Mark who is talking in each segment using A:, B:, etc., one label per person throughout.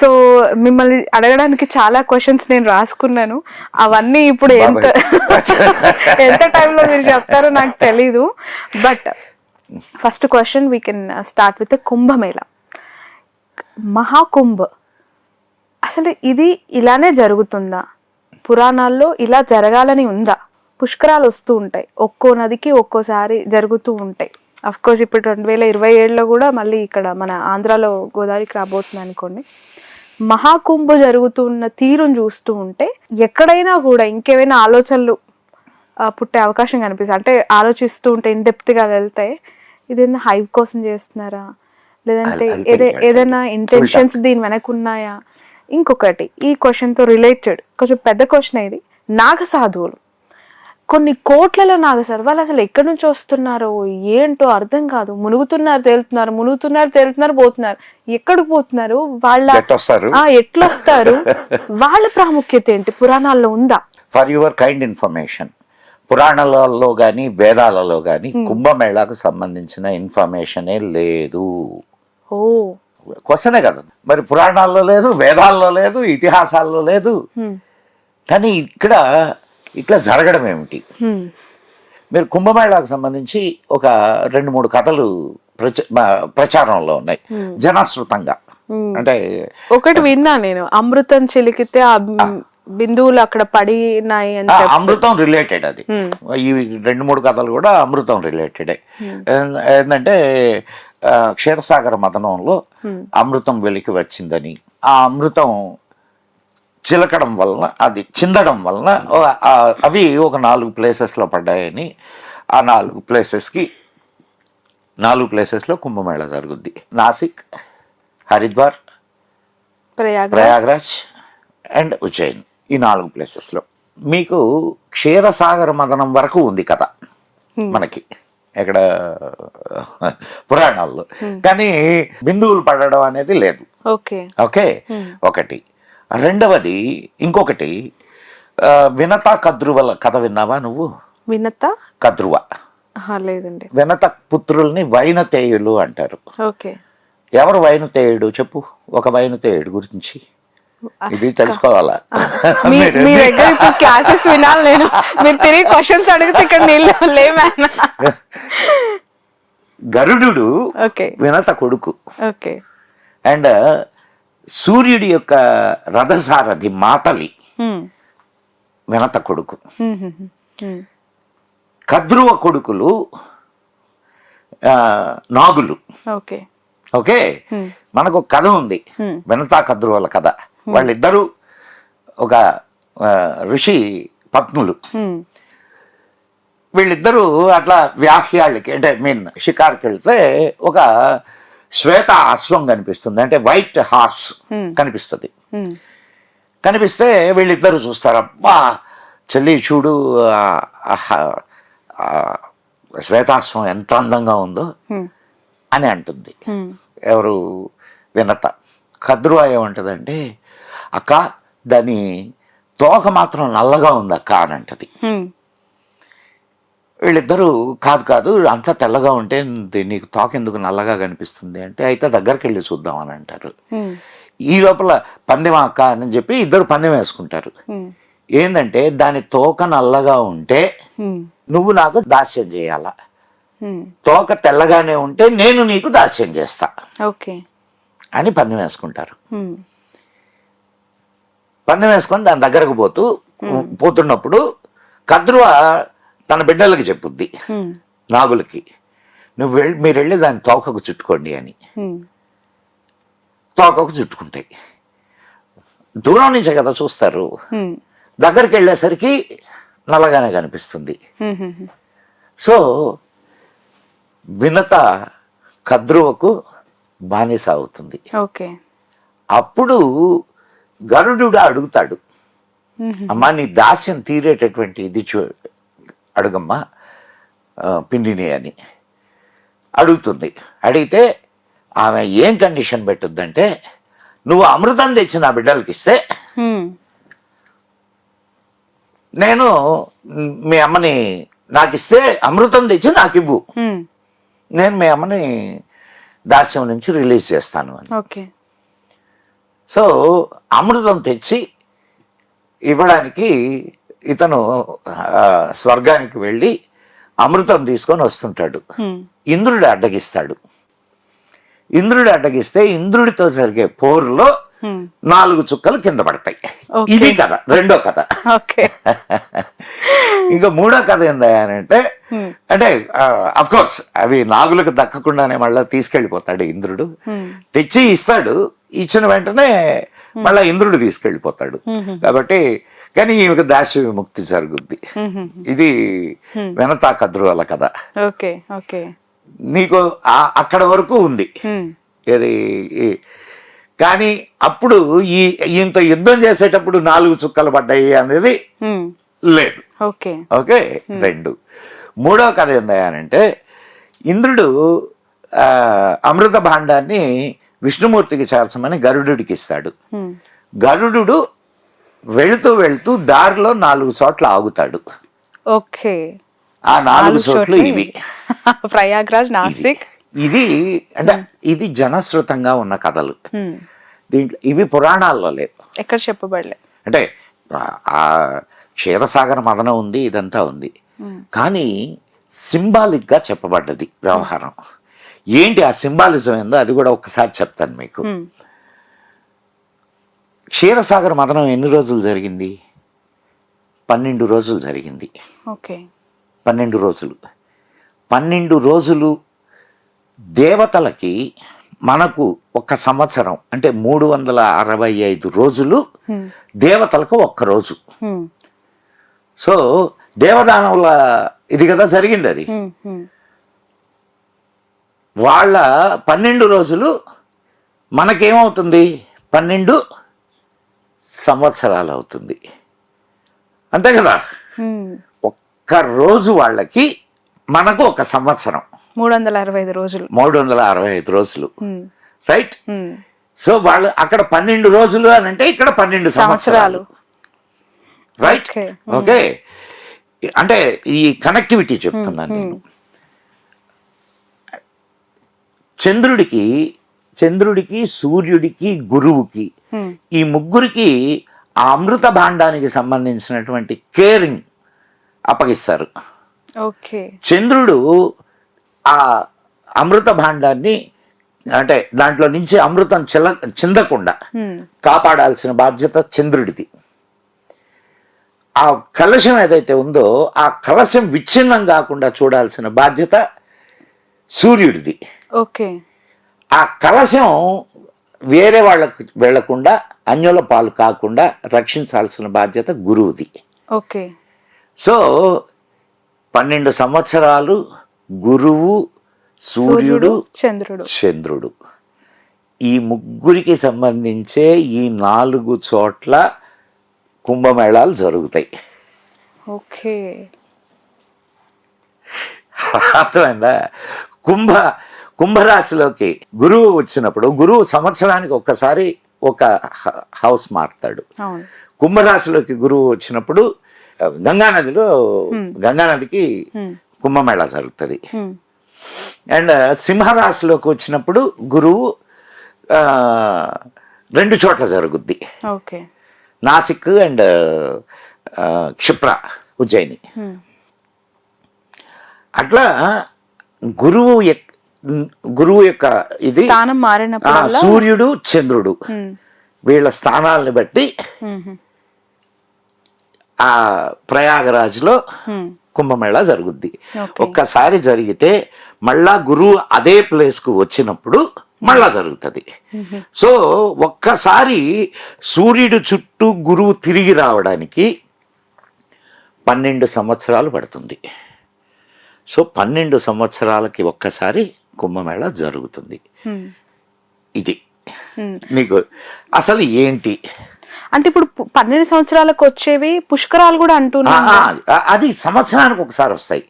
A: So మిమ్మల్ని అడగడానికి చాలా క్వశ్చన్స్ నేను రాసుకున్నాను. అవన్నీ ఇప్పుడు ఎంత ఎంత టైంలో మీరు చెప్తారో నాకు తెలీదు. But first question we can start with Kumbh Mela. Mahakumbh. అసలు ఇది ఇలానే జరుగుతుందా? పురాణాల్లో ఇలా జరగాలని ఉందా? పుష్కరాలు వస్తూ ఉంటాయి. ఒక్కో నదికి ఒక్కోసారి జరుగుతూ ఉంటాయి. అఫ్ కోర్స్ ఇప్పుడు రెండు వేల ఇరవై ఏడులో కూడా మళ్ళీ ఇక్కడ మన ఆంధ్రాలో గోదావరికి రాబోతుంది అనుకోండి. మహాకుంభ జరుగుతున్న తీరును చూస్తూ ఉంటే ఎక్కడైనా కూడా ఇంకేమైనా ఆలోచనలు పుట్టే అవకాశం కనిపిస్తుంది. అంటే ఆలోచిస్తూ ఉంటే in depth గా వెళ్తే ఇదేనా హైప్ కోసం చేస్తున్నారా? లేదంటే ఏదే ఏదైనా. ఇంటెన్షన్స్ దీని వెనక ఉన్నాయా? ఇంకొకటి ఈ క్వశ్చన్తో రిలేటెడ్ కొంచెం పెద్ద క్వశ్చన్ ఇది. నాగ సాధువులు కొన్ని కోట్లలో నాగసారు వాళ్ళు అసలు ఎక్కడి నుంచి వస్తున్నారో ఏంటో అర్థం కాదు. మునుగుతున్నారు తేలుతున్నారు మునుగుతున్నారు తేలుతున్నారు పోతున్నారు. ఎక్కడికి పోతున్నారు? వాళ్ళ ఎట్లొస్తారు? వాళ్ళ ప్రాముఖ్యత ఏంటి? పురాణాల్లో ఉందా?
B: ఫర్ యువర్ కైండ్ ఇన్ఫర్మేషన్ పురాణాలలో కానీ వేదాలలో కానీ కుంభమేళాకు సంబంధించిన ఇన్ఫర్మేషనే లేదు.
A: ఓ.
B: క్వశ్చనే కదా. మరి పురాణాల్లో లేదు వేదాల్లో లేదు ఇతిహాసాల్లో లేదు. కానీ ఇక్కడ ఇట్లా జరగడం ఏమిటి. మీరు కుంభమేళాకు సంబంధించి ఒక రెండు మూడు కథలు ప్రచారంలో ఉన్నాయి. జనశ్రుతంగా. అంటే
A: ఒకటి విన్నా నేను. అమృతం చిలికితే బిందువులు అక్కడ పడినాయి
B: అమృతం రిలేటెడ్ అది. ఈ రెండు మూడు కథలు కూడా అమృతం రిలేటెడే ఏంటంటే క్షీరసాగర మదనంలో అమృతం వెలికి వచ్చిందని. ఆ అమృతం చిలకడం వలన అది చిందడం వలన అవి ఒక నాలుగు ప్లేసెస్లో పడ్డాయని ఆ నాలుగు ప్లేసెస్కి నాలుగు ప్లేసెస్లో కుంభమేళ జరుగుద్ది. నాసిక్ హరిద్వార్
A: ప్రయాగ
B: ప్రయాగ్రాజ్ అండ్ ఉజ్జయిన్ ఈ నాలుగు ప్లేసెస్లో మీకు క్షీరసాగర మదనం వరకు ఉంది కథ మనకి. ఇక్కడ పురాణాల్లో. కానీ బిందువులు పడడం అనేది లేదు.
A: ఓకే.
B: ఓకే? ఒకటి. రెండవది ఇంకొకటి వినత కద్రువల కథ విన్నావా నువ్వు?
A: వినత?
B: కద్రువ.
A: లేదండి.
B: వినత పుత్రుల్ని వైనతేయులు అంటారు.
A: ఓకే.
B: ఎవరు వైనతేయుడు చెప్పు? ఒక వైనతేయుడు గురించి. ఇది తెలుసుకోవాలా?
A: మీ
B: మీరు-
A: మీ దగ్గర ఇప్పుడు క్లాసెస్ వినాలి నేను. మీరు తిరిగి క్వశ్చన్స్ అడిగితే ఇక్కడ నీళ్ళు లేమన్నా
B: గరుడు వినత కొడుకు.
A: ఓకే.
B: అండ్ సూర్యుడి యొక్క రథసారథి మాతలి. వినత కొడుకు. కద్రువ కొడుకులు నాగులు
A: ఓకే
B: ఓకే. మనకు ఒక కథ ఉంది. వినతా కద్రువల కథ వాళ్ళిద్దరూ ఒక ఋషి
A: హ్మ్.
B: వీళ్ళిద్దరూ అట్లా వ్యాహ్యాళ్ళకి అంటే మీన్ షికార్కి వెళ్తే ఒక శ్వేత అశ్వం కనిపిస్తుంది అంటే వైట్ హార్స్
A: Hmm.
B: కనిపిస్తుంది
A: హ్మ్.
B: కనిపిస్తే వీళ్ళిద్దరూ చూస్తారు అబ్బా చెల్లి చూడు శ్వేతాశ్వం ఎంత అందంగా ఉందో
A: హ్మ్.
B: అని అంటుంది. ఎవరు వినత కద్రువ ఏమంటదంటే అక్క దాని తోక మాత్రం నల్లగా ఉంది అక్క అని అంటది. వీళ్ళిద్దరూ కాదు కాదు అంత తెల్లగా ఉంటే నీకు తోక ఎందుకు నల్లగా కనిపిస్తుంది అంటే అయితే దగ్గరికి వెళ్ళి చూద్దాం అని అంటారు. ఈ లోపల పందెం అక్క అని చెప్పి ఇద్దరు పందెం వేసుకుంటారు. ఏంటంటే దాని తోక నల్లగా ఉంటే. నువ్వు నాకు దాస్యం చేయాలా. తోక తెల్లగానే ఉంటే నేను నీకు దాస్యం చేస్తా
A: ఓకే
B: అని పందెం వేసుకుంటారు. పందెం వేసుకొని దాని దగ్గరకు పోతూ పోతున్నప్పుడు కద్రువ తన బిడ్డలకి చెప్పుద్ది. నాగులకి నువ్వు వెళ్ళి మీరు వెళ్ళి దాని తోకకు చుట్టుకోండి అని. తోకకు చుట్టుకుంటాయి దూరం నుంచే కదా చూస్తారు. దగ్గరికి వెళ్ళేసరికి నల్లగానే కనిపిస్తుంది. సో వినత కద్రువకు బానిస అవుతుంది
A: ఓకే
B: అప్పుడు గరుడు అడుగుతాడు. అమ్మా నీ దాస్యం తీరేటటువంటి ఇది అడుగమ్మా పిండిని అని అడుగుతుంది అడిగితే ఆమె ఏం కండిషన్ పెట్టుద్దంటే నువ్వు అమృతం తెచ్చి నా బిడ్డలకి ఇస్తే. నేను మ్, అమ్మని నాకు ఇస్తే అమృతం తెచ్చి నాకు ఇవ్వు. నేను మీ అమ్మని దాస్యం నుంచి రిలీజ్ చేస్తాను అని
A: ఓకే
B: సో అమృతం తెచ్చి ఇవ్వడానికి ఇతను స్వర్గానికి వెళ్ళి అమృతం తీసుకొని వస్తుంటాడు. ఇంద్రుడు అడ్డగిస్తాడు ఇంద్రుడు అడ్డగిస్తే ఇంద్రుడితో జరిగే పోరులో. నాలుగు చుక్కలు కింద పడతాయి. ఇది కథ రెండో కథ ఇంకా మూడో కథ ఏందంటే. అంటే అఫ్ కోర్స్ అవి నాగులకు దక్కకుండానే మళ్ళీ తీసుకెళ్ళిపోతాడు ఇంద్రుడు. తెచ్చి ఇస్తాడు ఇచ్చిన వెంటనే మళ్ళా ఇంద్రుడు తీసుకెళ్ళిపోతాడు
A: Hmm.
B: కాబట్టి కానీ ఈమెకు దాస్య విముక్తి జరుగుద్ది. ఇది వెనతా కద్రువల కథ. నీకు అక్కడ వరకు ఉంది. ఇది కానీ అప్పుడు ఈ ఇంత యుద్ధం చేసేటప్పుడు నాలుగు చుక్కలు పడ్డాయి అనేది. లేదు.
A: ఓకే.
B: ఓకే రెండు. మూడో కథ ఏందయ్యానంటే ఇంద్రుడు అమృత భాండాన్ని విష్ణుమూర్తికి చేర్చమని గరుడుడికి ఇస్తాడు. గరుడు వెళుతూ వెళుతూ దారిలో నాలుగు చోట్ల ఆగుతాడు.
A: ఓకే.
B: ఆ నాలుగు చోట్లు ఇవి.
A: ప్రయాగ్రాజ్ నాసిక్.
B: ఇది అంటే ఇది జనశ్రుతంగా ఉన్న కథలు. దీంట్లో ఇవి పురాణాల్లో లేవు.
A: ఎక్కడ చెప్పబడలే.
B: అంటే ఆ- క్షీరసాగర మదనం ఉంది ఇదంతా ఉంది. కానీ సింబాలిక్గా చెప్పబడ్డది వ్యవహారం. ఏంటి ఆ సింబాలిజం ఏందో అది కూడా ఒక్కసారి చెప్తాను మీకు. క్షీరసాగర మదనం ఎన్ని రోజులు జరిగింది? పన్నెండు రోజులు జరిగింది.
A: ఓకే.
B: పన్నెండు రోజులు. పన్నెండు రోజులు దేవతలకి మనకు ఒక సంవత్సరం అంటే మూడు వందల అరవై ఐదు రోజులు. దేవతలకు ఒక్క రోజు. సో దేవదానవుల ఇది కదా జరిగింది అది. వాళ్ళ పన్నెండు రోజులు మనకేమవుతుంది? పన్నెండు సంవత్సరాలు అవుతుంది అంతే కదా. ఒక్క రోజు వాళ్ళకి మనకు ఒక సంవత్సరం.
A: మూడు వందల అరవై ఐదు రోజులు.
B: మూడు వందల అరవై ఐదు రోజులు. రైట్. సో వాళ్ళు అక్కడ పన్నెండు రోజులు అని అంటే ఇక్కడ పన్నెండు సంవత్సరాలు. రైట్. ఓకే. అంటే ఈ కనెక్టివిటీ చెప్తున్నాను నేను. చంద్రుడికి చంద్రుడికి సూర్యుడికి గురువుకి. ఈ ముగ్గురికి ఆ అమృత భాండానికి సంబంధించినటువంటి కేరింగ్ అప్పగిస్తారు. చంద్రుడు ఆ అమృత భాండాన్ని అంటే దాంట్లో నుంచి అమృతం చిల చిందకుండా. కాపాడాల్సిన బాధ్యత చంద్రుడిది. ఆ కలశం ఏదైతే ఉందో ఆ కలశం విచ్ఛిన్నం కాకుండా చూడాల్సిన బాధ్యత సూర్యుడిది.
A: ఓకే.
B: ఆ కలశం వేరే వాళ్ళకు వెళ్ళకుండా అన్యుల పాలు కాకుండా రక్షించాల్సిన బాధ్యత గురువుది.
A: ఓకే.
B: సో పన్నెండు సంవత్సరాలు గురువు సూర్యుడు
A: చంద్రుడు.
B: చంద్రుడు. ఈ ముగ్గురికి సంబంధించే ఈ నాలుగు చోట్ల కుంభమేళాలు జరుగుతాయి.
A: ఓకే.
B: అర్థమైందా? కుంభ కుంభరాశిలోకి గురువు వచ్చినప్పుడు గురువు సంవత్సరానికి ఒక్కసారి ఒక హౌస్ మారుతాడు. కుంభరాశిలోకి గురువు వచ్చినప్పుడు గంగానదిలో గంగానదికి. కుంభమేళా జరుగుతుంది. అండ్ సింహరాశిలోకి వచ్చినప్పుడు గురువు రెండు చోట్ల జరుగుద్ది.
A: ఓకే.
B: నాసిక్ అండ్ క్షిప్ర ఉజ్జయిని. అట్లా గురువు గురువు యొక్క ఇది
A: స్థానం మారినప్పుడల్లా
B: సూర్యుడు చంద్రుడు. వీళ్ళ స్థానాలను బట్టి. ఆ ప్రయాగరాజ్లో. కుంభమేళా జరుగుద్ది. ఒక్కసారి జరిగితే మళ్ళా గురువు అదే ప్లేస్కు వచ్చినప్పుడు మళ్ళా జరుగుతుంది సో ఒక్కసారి సూర్యుడు చుట్టూ గురువు తిరిగి రావడానికి పన్నెండు సంవత్సరాలు పడుతుంది సో పన్నెండు సంవత్సరాలకి ఒక్కసారి కుంభమేళా జరుగుతుంది. ఇది.
A: హ్మ్.
B: నీకు అసలు ఏంటి?
A: అంటే ఇప్పుడు పన్నెండు సంవత్సరాలకు వచ్చేవి పుష్కరాలు కూడా
B: ఆ, అది సంవత్సరానికి ఒకసారి వస్తాయి.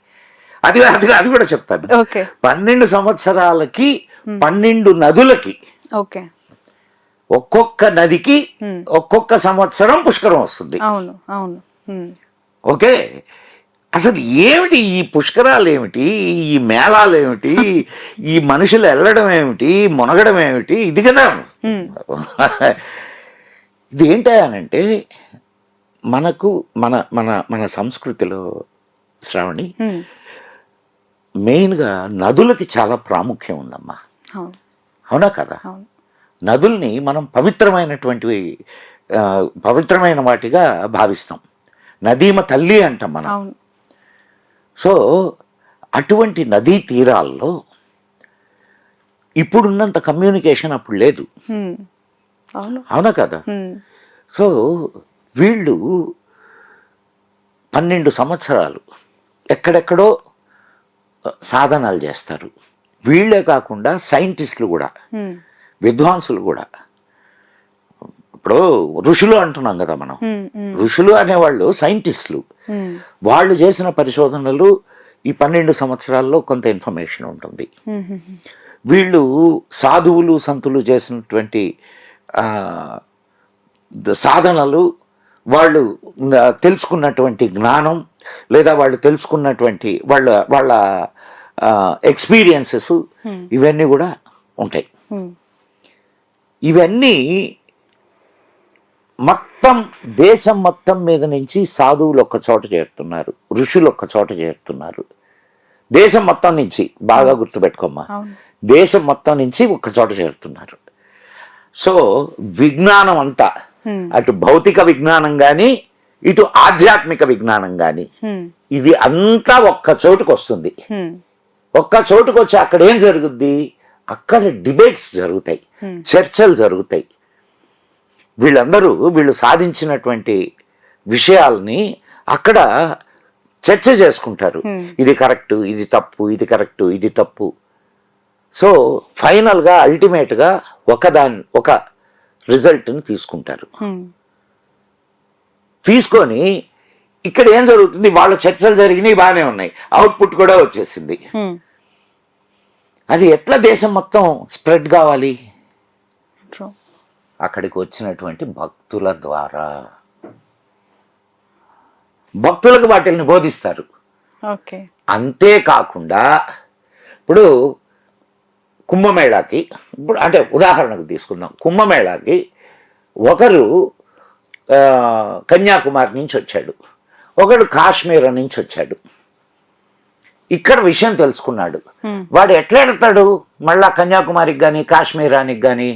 B: అది అది అది కూడా చెప్తాను.
A: ఓకే.
B: పన్నెండు సంవత్సరాలకి పన్నెండు నదులకి
A: ఓకే.
B: ఒక్కొక్క నదికి. ఒక్కొక్క సంవత్సరం పుష్కరం వస్తుంది.
A: అవును అవును.
B: ఓకే? అసలు ఏమిటి ఈ పుష్కరాలు ఏమిటి ఈ మేళాలు ఏమిటి ఈ మనుషులు వెళ్ళడం ఏమిటి? మునగడం ఏమిటి? ఇది కదా. ఇది ఏంటి అనంటే మనకు మన మన మన సంస్కృతిలో శ్రావణి మెయిన్గా నదులకి చాలా ప్రాముఖ్యం ఉందమ్మా.
A: అవును.
B: కదా? నదుల్ని మనం పవిత్రమైనటువంటివి పవిత్రమైన వాటిగా భావిస్తాం. నదీమ తల్లి అంటాం మనం. సో అటువంటి నదీ తీరాల్లో ఇప్పుడున్నంత కమ్యూనికేషన్ అప్పుడు లేదు.
A: అవును.
B: అవునా కదా? సో వీళ్ళు పన్నెండు సంవత్సరాలు ఎక్కడెక్కడో సాధనాలు చేస్తారు. వీళ్ళే కాకుండా సైంటిస్టులు కూడా విద్వాంసులు కూడా. ఇప్పుడు ఋషులు అంటున్నాం కదా మనం. ఋషులు అనేవాళ్ళు సైంటిస్టులు. వాళ్ళు చేసిన పరిశోధనలు ఈ పన్నెండు సంవత్సరాల్లో కొంత ఇన్ఫర్మేషన్ ఉంటుంది. వీళ్ళు సాధువులు సంతులు చేసినటువంటి సాధనలు వాళ్ళు తెలుసుకున్నటువంటి జ్ఞానం లేదా వాళ్ళు తెలుసుకున్నటువంటి వాళ్ళ వాళ్ళ ఎక్స్పీరియన్సెస్ ఇవన్నీ కూడా ఉంటాయి. ఇవన్నీ మొత్తం దేశం మొత్తం మీద నుంచి సాధువులు ఒక్క చోట చేరుతున్నారు ఋషులు ఒక్క చోట చేరుతున్నారు. దేశం మొత్తం నుంచి బాగా గుర్తుపెట్టుకోమ్మా. దేశం మొత్తం నుంచి ఒక్క చోట చేరుతున్నారు. సో విజ్ఞానం అంతా. అటు భౌతిక విజ్ఞానం కానీ ఇటు ఆధ్యాత్మిక విజ్ఞానం కానీ ఇది అంతా ఒక్క చోటుకు వస్తుంది. ఒక్క చోటుకు వచ్చి అక్కడ ఏం జరుగుద్ది? అక్కడ డిబేట్స్ జరుగుతాయి. చర్చలు జరుగుతాయి. వీళ్ళందరూ వీళ్ళు సాధించినటువంటి విషయాల్ని అక్కడ చర్చ చేసుకుంటారు. ఇది కరెక్ట్ ఇది తప్పు ఇది కరెక్ట్ ఇది తప్పు. సో ఫైనల్గా అల్టిమేట్గా ఒకదాని ఒక రిజల్ట్ని తీసుకుంటారు. తీసుకొని ఇక్కడ ఏం జరుగుతుంది? వాళ్ళ చర్చలు జరిగినాయి బాగానే ఉన్నాయి. అవుట్పుట్ కూడా వచ్చేసింది. అది ఎట్లా దేశం మొత్తం స్ప్రెడ్ కావాలి. అక్కడికి వచ్చినటువంటి భక్తుల ద్వారా. భక్తులకు వాటిని బోధిస్తారు. అంతేకాకుండా ఇప్పుడు కుంభమేళాకి ఇప్పుడు అంటే ఉదాహరణకు తీసుకుందాం. కుంభమేళాకి ఒకరు కన్యాకుమారి నుంచి వచ్చాడు. ఒకడు కాశ్మీర్ నుంచి వచ్చాడు. ఇక్కడ విషయం తెలుసుకున్నాడు. వాడు ఎట్లా వెళ్తాడు మళ్ళా కన్యాకుమారికి కానీ కాశ్మీరానికి కానీ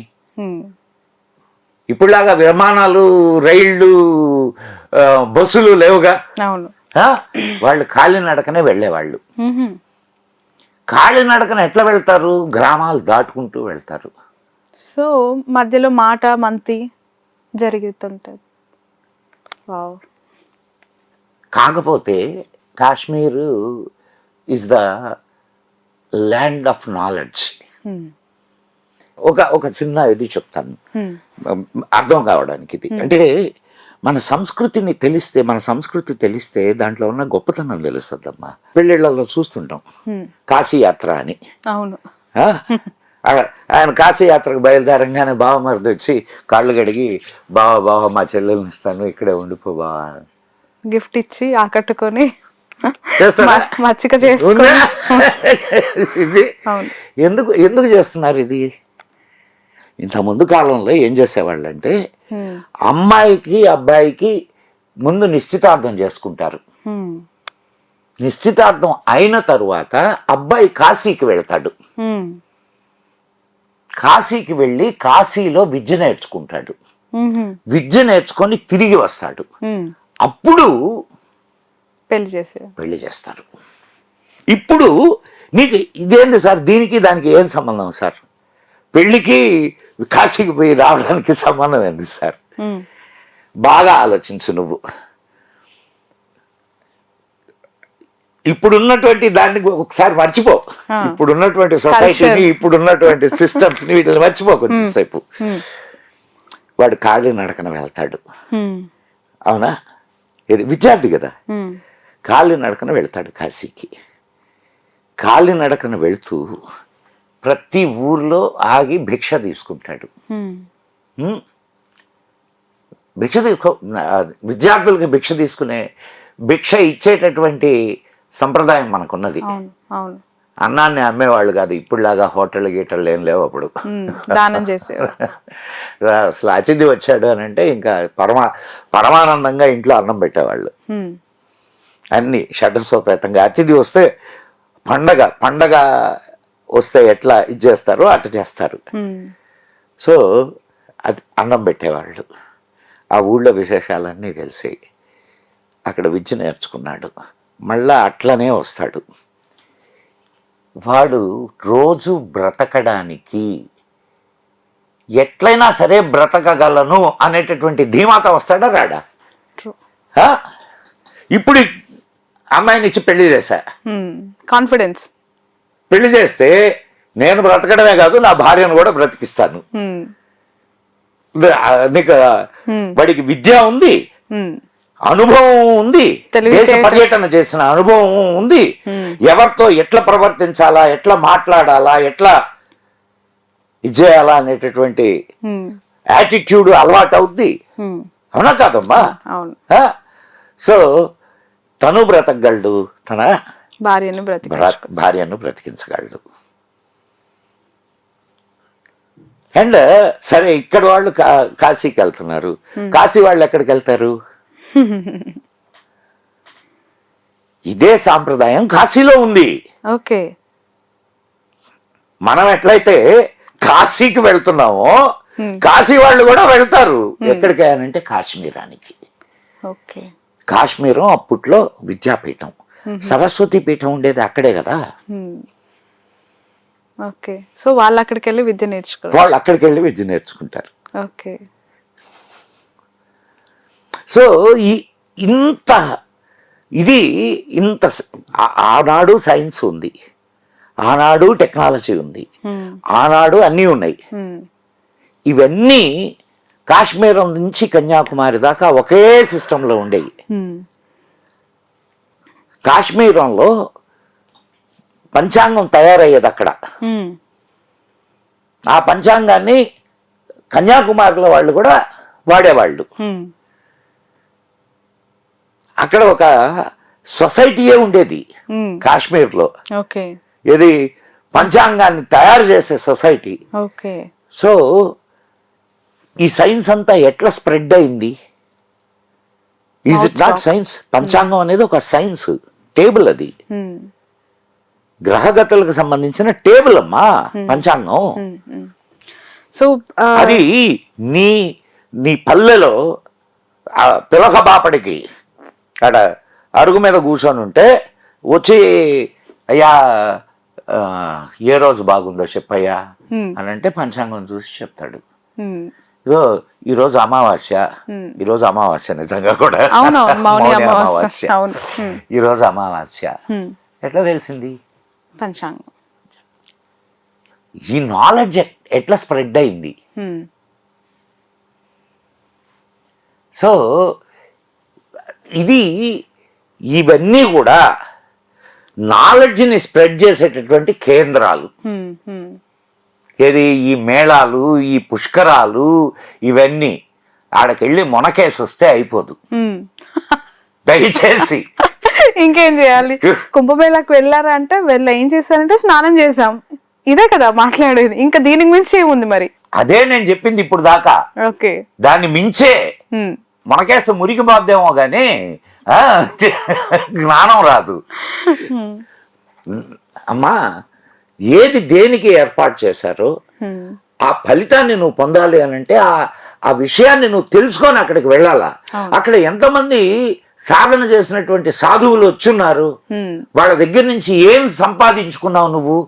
B: ఇప్పుడులాగా విమానాలు రైళ్ళు బస్సులు లేవుగా? వాళ్ళు కాలినడకనే వెళ్ళేవాళ్ళు. కాలినడకన ఎట్లా వెళ్తారు? గ్రామాలు దాటుకుంటూ వెళ్తారు.
A: సో మధ్యలో మాట మంతి జరుగుతుంటది.
B: కాకపోతే Kashmir is the land of knowledge. ఒక ఒక చిన్న ఇది చెప్తాను. అర్థం కావడానికి ఇది. అంటే మన సంస్కృతిని తెలిస్తే మన సంస్కృతి తెలిస్తే దాంట్లో ఉన్న గొప్పతనం తెలుస్తుందమ్మా. పెళ్ళిళ్ళలో చూస్తుంటాం.
A: ఉమ్,
B: కాశీ యాత్ర అని.
A: అవును.
B: ఆయన కాశీ యాత్రకు బయలుదేరంగానే బావమరిది వచ్చి కాళ్ళు కడిగి బావ బావ మా చెల్లెల్ని ఇస్తాను ఇక్కడే ఉండిపో బావ
A: గిఫ్ట్ ఇచ్చి ఆకట్టుకొని మచ్చిక?
B: ఇది ఎందుకు ఎందుకు చేస్తున్నారు ఇది? ఇంత ముందు కాలంలో ఏం చేసేవాళ్ళు అంటే అమ్మాయికి అబ్బాయికి ముందు నిశ్చితార్థం చేసుకుంటారు. నిశ్చితార్థం అయిన తరువాత అబ్బాయి కాశీకి వెళ్తాడు. కాశీకి వెళ్ళి కాశీలో విద్య నేర్చుకుంటాడు. విద్య నేర్చుకొని తిరిగి వస్తాడు. అప్పుడు
A: పెళ్ళి చేసే.
B: పెళ్ళి చేస్తారు. ఇప్పుడు నీకు ఇదేంది సార్? దీనికి దానికి ఏం సంబంధం సార్? పెళ్ళికి కాశీకి పోయి రావడానికి సంబంధం ఏంది సార్? బాగా ఆలోచించు నువ్వు. ఇప్పుడున్నటువంటి దాన్ని ఒకసారి మర్చిపో. ఇప్పుడున్నటువంటి సొసైటీని. ఇప్పుడున్నటువంటి సిస్టమ్స్ని వీటిని మర్చిపో కొంచెంసేపు. వాడు కాళ్ళు నడకన వెళ్తాడు. అవునా? ఇది విద్యార్థి కదా. కాళ్ళు నడకన వెళ్తాడు కాశీకి. కాళ్ళు నడకన వెళ్తూ ప్రతి ఊర్లో ఆగి భిక్ష తీసుకుంటాడు. భిక్ష తీసుకో విద్యార్థులకి భిక్ష తీసుకునే భిక్ష ఇచ్చేటటువంటి సంప్రదాయం మనకున్నది. అన్నాన్ని అమ్మేవాళ్ళు కాదు ఇప్పుడులాగా హోటల్ గీటర్లు ఏం లేవు అప్పుడు.
A: దానం
B: అసలు అతిథి వచ్చాడు అని అంటే ఇంకా పరమా పరమానందంగా ఇంట్లో అన్నం పెట్టేవాళ్ళు. అన్ని షటర్సోపేతంగా అతిథి వస్తే పండగ పండగ వస్తే ఎట్లా ఇది చేస్తారో అట్లా చేస్తారు. సో అది అన్నం పెట్టేవాళ్ళు. ఆ ఊళ్ళో విశేషాలన్నీ తెలిసి అక్కడ విద్య నేర్చుకున్నాడు. మళ్ళా అట్లనే వస్తాడు. వాడు రోజు బ్రతకడానికి ఎట్లయినా సరే బ్రతకగలను అనేటటువంటి ధీమాత వస్తాడా రాడా? ఇప్పుడు అమ్మాయిని ఇచ్చి పెళ్ళి చేశా.
A: కాన్ఫిడెన్స్.
B: పెళ్ళి చేస్తే నేను బ్రతకడమే కాదు నా భార్యను కూడా బ్రతికిస్తాను. నీకు. వాడికి విద్య ఉంది. అనుభవం ఉంది. దేశ పర్యటన చేసిన అనుభవం ఉంది. ఎవరితో ఎట్లా ప్రవర్తించాలా ఎట్లా మాట్లాడాలా ఎట్లా ఇది చేయాలా అనేటటువంటి యాటిట్యూడ్ అలవాటు అవుద్ది. అవునా కాదమ్మా? సో తను బ్రతకగలడు తన?
A: భార్యను బ్రతికి
B: భార్యను బ్రతికించగలడు. అండ్ సరే ఇక్కడ వాళ్ళు కాశీకి వెళ్తున్నారు. కాశీ వాళ్ళు ఎక్కడికి వెళ్తారు? ఇదే సాంప్రదాయం కాశీలో ఉంది.
A: ఓకే.
B: మనం ఎట్లయితే కాశీకి వెళ్తున్నామో. కాశీ వాళ్ళు కూడా వెళ్తారు. ఎక్కడికి అంటే కాశ్మీరానికి.
A: ఓకే.
B: కాశ్మీరం అప్పట్లో విద్యాపీఠం. సరస్వతి పీఠం ఉండేది అక్కడే కదా.
A: ఓకే. సో వాళ్ళు అక్కడికి వెళ్ళి విద్య నేర్చుకోరు
B: వాళ్ళు అక్కడికి వెళ్ళి విద్య నేర్చుకుంటారు.
A: ఓకే.
B: సో ఈ ఇంత ఇది ఇంత ఆనాడు సైన్స్ ఉంది. ఆనాడు టెక్నాలజీ ఉంది. ఆనాడు అన్నీ ఉన్నాయి. ఇవన్నీ కాశ్మీరం నుంచి కన్యాకుమారి దాకా ఒకే సిస్టంలో ఉండేవి కాశ్మీరంలో పంచాంగం తయారయ్యేది అక్కడ. ఆ పంచాంగాన్ని కన్యాకుమారిలో వాళ్ళు కూడా వాడేవాళ్ళు. అక్కడ ఒక సొసైటీయే ఉండేది కాశ్మీర్లో.
A: ఓకే.
B: ఇది పంచాంగాన్ని తయారు చేసే సొసైటీ.
A: ఓకే.
B: సో ఈ సైన్స్ అంతా ఎట్లా స్ప్రెడ్ అయింది? ఈజ్ ఇట్ నాట్ సైన్స్ పంచాంగం అనేది ఒక సైన్స్. టేబుల్ అది. గ్రహగతులకు సంబంధించిన టేబుల్ అమ్మా పంచాంగం.
A: సో
B: అది నీ నీ పల్లెలో పిలక బాపడికి అక్కడ అరుగు మీద కూర్చొని ఉంటే వచ్చి అయ్యా ఏ రోజు బాగుందో చెప్పయ్యా. అని అంటే పంచాంగం చూసి చెప్తాడు. ఇదో ఈరోజు అమావాస్య. ఈరోజు అమావాస్య నిజంగా కూడా.
A: మౌని అమావాస్య.
B: ఈరోజు అమావాస్య. ఎట్లా తెలిసింది?
A: పంచాంగం.
B: ఈ నాలెడ్జ్ ఎట్లా స్ప్రెడ్ అయింది? సో ఇది ఇవన్నీ కూడా నాలెడ్జ్ని స్ప్రెడ్ చేసేటటువంటి కేంద్రాలు. ఏది? ఈ మేళాలు ఈ పుష్కరాలు ఇవన్నీ ఆడకెళ్ళి మొనకేసి వస్తే అయిపోదు. దయచేసి.
A: ఇంకేం చేయాలి? కుంభమేళాకు వెళ్ళారా అంటే వెళ్ళ ఏం చేశారంటే స్నానం చేసాం ఇదే కదా మాట్లాడేది. ఇంకా దీనికి మించి ఏముంది మరి?
B: అదే నేను చెప్పింది ఇప్పుడు దాకా.
A: ఓకే.
B: దాన్ని మించే. మొనకేస్తే మురికి బాద్దేమో కానీ ఆ, జ్ఞానం రాదు. అమ్మా ఏది దేనికి ఏర్పాటు చేశారో ఆ ఫలితాన్ని నువ్వు పొందాలి అని అంటే ఆ ఆ విషయాన్ని నువ్వు తెలుసుకొని అక్కడికి వెళ్ళాలా. అక్కడ ఎంతమంది సాధన చేసినటువంటి సాధువులు వచ్చున్నారు? వాళ్ళ దగ్గర నుంచి ఏం సంపాదించుకున్నావు నువ్వు?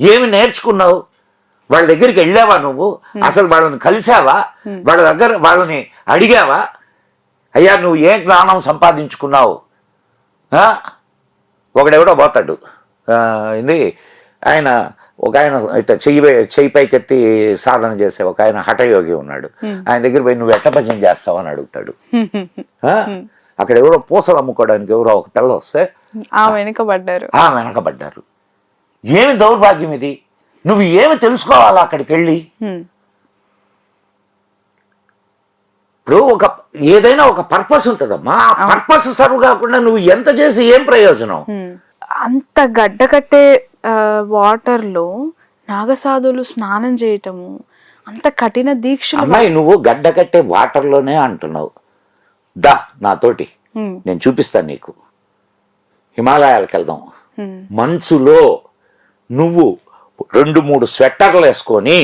B: ఏమి నేర్చుకున్నావు? వాళ్ళ దగ్గరికి వెళ్ళావా నువ్వు? అసలు వాళ్ళని కలిసావా? వాళ్ళ దగ్గర వాళ్ళని అడిగావా? అయ్యా నువ్వు ఏ జ్ఞానం సంపాదించుకున్నావు? ఒకడెవడో పోతాడు. ఇది ఆయన ఒక ఆయన ఇట్లా చెయ్యి చెయ్యి పైకెత్తి సాధన చేసే ఒక ఆయన హఠయోగి ఉన్నాడు. ఆయన దగ్గర పోయి నువ్వు ఎట్ట భజన చేస్తావు? అని అడుగుతాడు? అక్కడ ఎవరో పూసలు అమ్ముకోవడానికి ఎవరో ఒక పిల్ల వస్తే
A: ఆ వెనుకబడ్డారు.
B: ఆ వెనకబడ్డారు. ఏమి దౌర్భాగ్యం ఇది? నువ్వు ఏమి తెలుసుకోవాలా అక్కడికి వెళ్ళి? ఇప్పుడు ఒక ఏదైనా ఒక పర్పస్ ఉంటుందమ్మా. ఆ పర్పస్ సర్వ్ కాకుండా నువ్వు ఎంత చేసి ఏం ప్రయోజనం.
A: అంత గడ్డ కట్టే వాటర్లో నాగసాధువులు స్నానం చేయటము అంత కఠిన దీక్షలు
B: అమ్మాయి నువ్వు గడ్డ కట్టే వాటర్లోనే అంటున్నావు. దా నాతోటి. నేను చూపిస్తాను నీకు. హిమాలయాలకు వెళ్దాం. మంచులో నువ్వు రెండు మూడు స్వెట్టర్లు వేసుకొని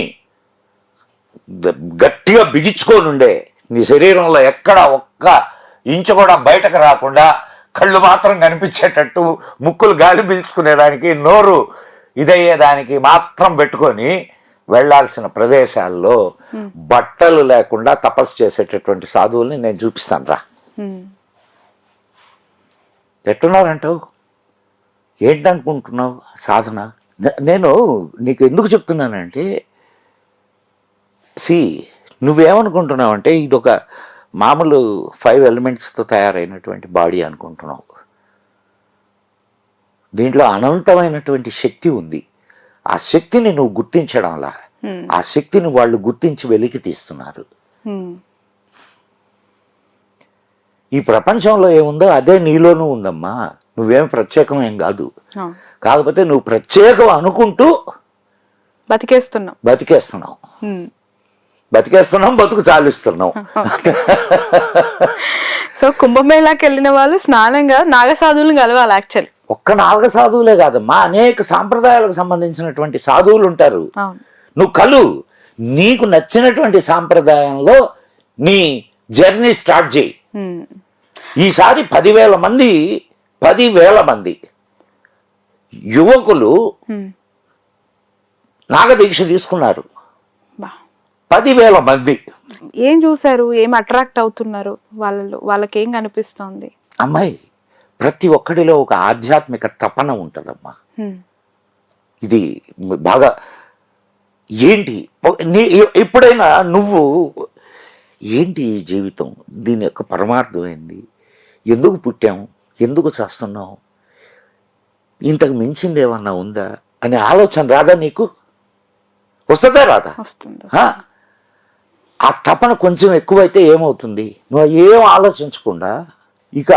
B: గట్టిగా బిగించుకొని ఉండే. నీ శరీరంలో ఎక్కడ ఒక్క ఇంచు కూడా బయటకు రాకుండా కళ్ళు మాత్రం కనిపించేటట్టు ముక్కులు గాలి పీల్చుకునేదానికి నోరు ఇదయ్యేదానికి మాత్రం పెట్టుకొని వెళ్ళాల్సిన ప్రదేశాల్లో బట్టలు లేకుండా తపస్సు చేసేటటువంటి సాధువుల్ని నేను చూపిస్తాను రా. ఎట్టున్నారంటావు? ఏంటనుకుంటున్నావు సాధన? నేను నీకు ఎందుకు చెప్తున్నానంటే సి నువ్వేమనుకుంటున్నావు అంటే ఇది ఒక మామూలు ఫైవ్ ఎలిమెంట్స్తో తయారైనటువంటి బాడీ అనుకుంటున్నావు. దీంట్లో అనంతమైనటువంటి శక్తి ఉంది. ఆ శక్తిని నువ్వు గుర్తించడంలా. ఆ శక్తిని వాళ్ళు గుర్తించి వెలికి తీస్తున్నారు. ఈ ప్రపంచంలో ఏముందో అదే నీలోనూ ఉందమ్మా. నువ్వేం ప్రత్యేకం ఏం కాదు. కాకపోతే నువ్వు ప్రత్యేకం అనుకుంటూ
A: బతికేస్తున్నాం
B: బతికేస్తున్నావు.
A: ఉమ్.
B: బతికేస్తున్నాం బతుకు చాలిస్తున్నాం.
A: సో కుంభమేళాకి వెళ్ళిన వాళ్ళు స్నానంగా నాగసాధువులను కలవాలి యాక్చువల్
B: ఒక్క నాలుగు సాధువులే కాదమ్మా అనేక సాంప్రదాయాలకు సంబంధించినటువంటి సాధువులు ఉంటారు. నువ్వు కలు నీకు నచ్చినటువంటి సాంప్రదాయంలో నీ జర్నీ స్టార్ట్ చేయి. ఈసారి పదివేల మంది పదివేల మంది యువకులు నాగదీక్ష తీసుకున్నారు. పదివేల మంది.
A: ఏం చూసారు ఏం అట్రాక్ట్ అవుతున్నారు? వాళ్ళలో వాళ్ళకి ఏం కనిపిస్తోంది?
B: అమ్మాయి ప్రతి ఒక్కడిలో ఒక ఆధ్యాత్మిక తపన ఉంటుందమ్మా. ఇది బాగా ఏంటి? ఎప్పుడైనా నువ్వు ఏంటి ఈ జీవితం? దీని యొక్క పరమార్థం ఏంది? ఎందుకు పుట్టాం? ఎందుకు చేస్తున్నాం? ఇంతకు మించింది ఏమన్నా ఉందా? అనే ఆలోచన రాదా నీకు? వస్తుందా రాదా?
A: వస్తుంది.
B: ఆ? తపన కొంచెం ఎక్కువైతే ఏమవుతుంది నువ్వు ఏం ఆలోచించకుండా ఇక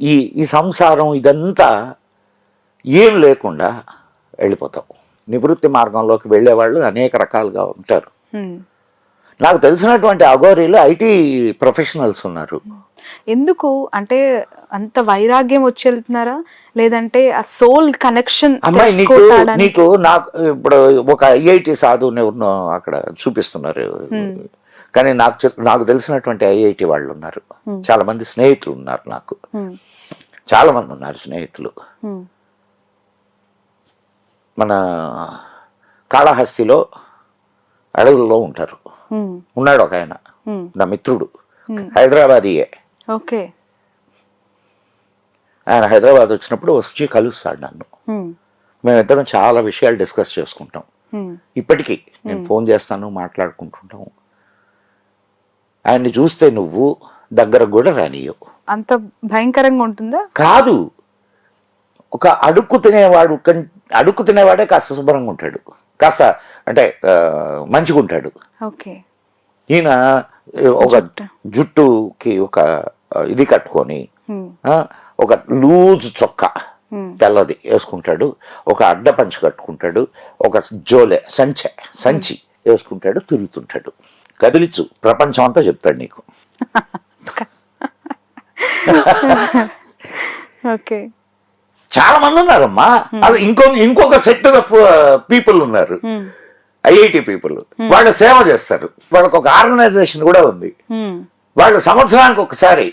B: ఈ ఈ సంసారం ఇదంతా ఏం లేకుండా వెళ్ళిపోతావు నివృత్తి మార్గంలోకి వెళ్ళేవాళ్ళు అనేక రకాలుగా ఉంటారు. నాకు తెలిసినటువంటి అఘోరీలు ఐటీ ప్రొఫెషనల్స్ ఉన్నారు
A: ఎందుకు? అంటే అంత వైరాగ్యం వచ్చి వెళ్తున్నారా? లేదంటే ఆ సోల్ కనెక్షన్
B: అమ్మాయి నీకు నీకు నాకు ఇప్పుడు ఒక ఐఐటి సాధువుని అక్కడ చూపిస్తున్నారు. కానీ నాకు నాకు తెలిసినటువంటి ఐఐటి వాళ్ళు ఉన్నారు. చాలా మంది స్నేహితులు ఉన్నారు నాకు. చాలా మంది ఉన్నారు స్నేహితులు. మన కాళహస్తిలో అడవుల్లో ఉంటారు. ఉన్నాడు ఒక ఆయన. నా మిత్రుడు. హైదరాబాదీయే.
A: ఓకే.
B: ఆయన హైదరాబాద్ వచ్చినప్పుడు వచ్చి కలుస్తాడు నన్ను. మేమిద్దరం చాలా విషయాలు డిస్కస్ చేసుకుంటాం. ఇప్పటికీ నేను ఫోన్ చేస్తాను మాట్లాడుకుంటుంటాం. ఆయన్ని చూస్తే నువ్వు దగ్గర కూడా రానియవు
A: అంత భయంకరంగా ఉంటుందా?
B: కాదు. ఒక అడుక్కు తినేవాడు అడుక్కు తినేవాడే కాస్త శుభ్రంగా ఉంటాడు. కాస్త అంటే మంచిగా ఉంటాడు
A: ఓకే.
B: ఈయన ఒక జుట్టుకి ఒక ఇది కట్టుకొని ఒక లూజ్ చొక్కా తెల్లది వేసుకుంటాడు ఒక అడ్డ పంచి కట్టుకుంటాడు ఒక జోలె సంచె సంచి వేసుకుంటాడు తిరుగుతుంటాడు. కదిలిచ్చు ప్రపంచం అంతా చెప్తాడు నీకు.
A: ఓకే.
B: చాలా మంది ఉన్నారమ్మా. అది ఇంకో ఇంకొక సెట్ ఆఫ్ పీపుల్ ఉన్నారు. IIT people. వాళ్ళు సేవ చేస్తారు. వాళ్ళకి ఒక ఆర్గనైజేషన్ కూడా ఉంది. వాళ్ళు సంవత్సరానికి ఒకసారి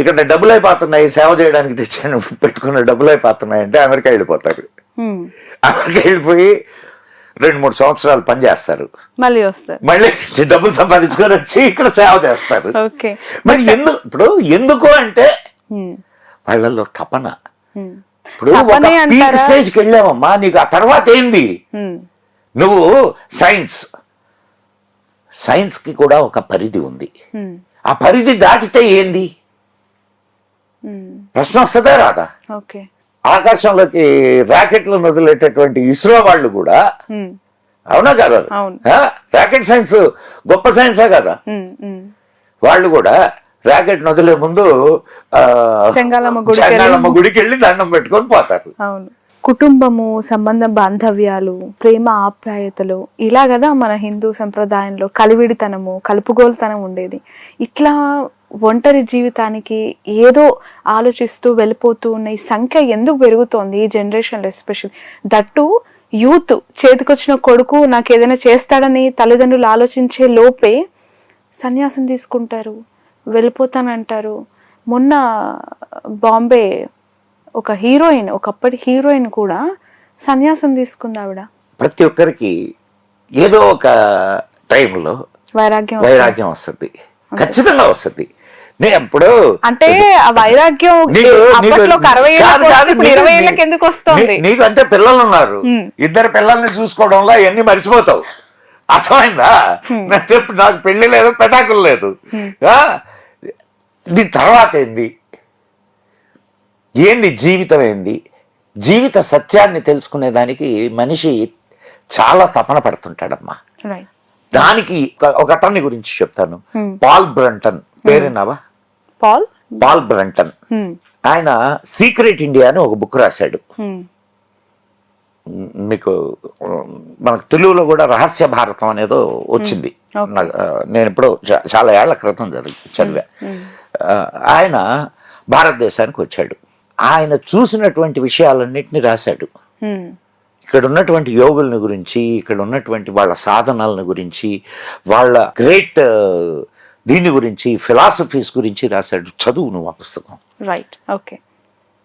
B: ఇక్కడ డబ్బులు అయిపోతున్నాయి సేవ చేయడానికి తెచ్చాను పెట్టుకున్న డబ్బులు అయిపోతున్నాయి అంటే అమెరికా వెళ్ళిపోతారు. అమెరికా వెళ్ళిపోయి రెండు మూడు సంవత్సరాలు పనిచేస్తారు
A: మళ్ళీ వస్తారు.
B: మళ్ళీ డబ్బులు సంపాదించుకొని వచ్చి ఇక్కడ సేవ చేస్తారు. మరి ఎందుకు ఇప్పుడు ఎందుకు అంటే వాళ్ళల్లో తపన. ఇప్పుడు? స్టేజ్కి వెళ్ళావమ్మా నీకు ఆ తర్వాత ఏంది? నువ్వు సైన్స్. సైన్స్కి కూడా ఒక పరిధి ఉంది. ఆ పరిధి దాటితే ఏంది? ప్రశ్న వస్తుందా రాదా?
A: ఓకే.
B: ఆకాశంలోకి రాకెట్లు వదిలేటటువంటి ఇస్రో వాళ్ళు కూడా అవునా కదా?
A: అవును.
B: రాకెట్ సైన్స్ గొప్ప సైన్సే కదా? వాళ్ళు కూడా రాకెట్ వదిలే ముందు ఆ,
A: చెంగాళమ్మ గుడికి
B: వెళ్ళి దండం పెట్టుకొని పోతారు.
A: అవును. కుటుంబము సంబంధ బాంధవ్యాలు ప్రేమ ఆప్యాయతలు ఇలా కదా మన హిందూ సంప్రదాయంలో కలివిడితనము కలుపుగోలుతనం ఉండేది. ఇట్లా ఒంటరి జీవితానికి ఏదో ఆలోచిస్తూ వెళ్ళిపోతూ ఉన్న ఈ సంఖ్య ఎందుకు పెరుగుతోంది ఈ జనరేషన్లో ఎస్పెషల్ దట్టు యూత్ చేతికొచ్చిన కొడుకు నాకు ఏదైనా చేస్తాడని తల్లిదండ్రులు ఆలోచించే లోపే సన్యాసం తీసుకుంటారు వెళ్ళిపోతానంటారు. మొన్న బాంబే ఒక హీరోయిన్ ఒకప్పటి హీరోయిన్ కూడా సన్యాసం తీసుకుంది ఆవిడ
B: ప్రతి ఒక్కరికి ఏదో ఒక టైంలో
A: వైరాగ్యం.
B: వైరాగ్యం వస్తుంది. ఖచ్చితంగా వస్తుంది. నేను ఎప్పుడు
A: అంటే ఆ వైరాగ్యం ఎందుకు వస్తుంది?
B: నీకు అంటే పిల్లలు ఉన్నారు. ఇద్దరు పిల్లల్ని చూసుకోవడంలో అవన్నీ మర్చిపోతావు? అర్థమైందా? నాకు చెప్పు నాకు పెళ్ళి లేదు పెటాకులు లేదు? దీని తర్వాత ఏంది? ఏంది జీవితం ఏంది? జీవిత సత్యాన్ని తెలుసుకునే దానికి మనిషి చాలా తపన పడుతుంటాడమ్మా. దానికి ఒక- అతన్ని గురించి చెప్తాను. పాల్ బ్రంటన్ పేరున్నావా
A: పాల్?
B: Paul Brunton.
A: హ్మ్.
B: ఆయన సీక్రెట్ ఇండియా అని ఒక బుక్ రాశాడు. మీకు మనకు తెలుగులో కూడా రహస్య భారతం అనేదో వచ్చింది. నేను ఇప్పుడు చాలా ఏళ్ళ క్రితం చదివి ఆయన భారతదేశానికి వచ్చాడు. ఆయన చూసినటువంటి విషయాలన్నింటినీ రాశాడు. ఇక్కడ ఉన్నటువంటి యోగుల్ని గురించి ఇక్కడ ఉన్నటువంటి వాళ్ళ సాధనలను గురించి వాళ్ళ గ్రేట్ దీని గురించి ఫిలాసఫీస్ గురించి రాశాడు చదువు నువ్వు ఆ పుస్తకం.
A: Right okay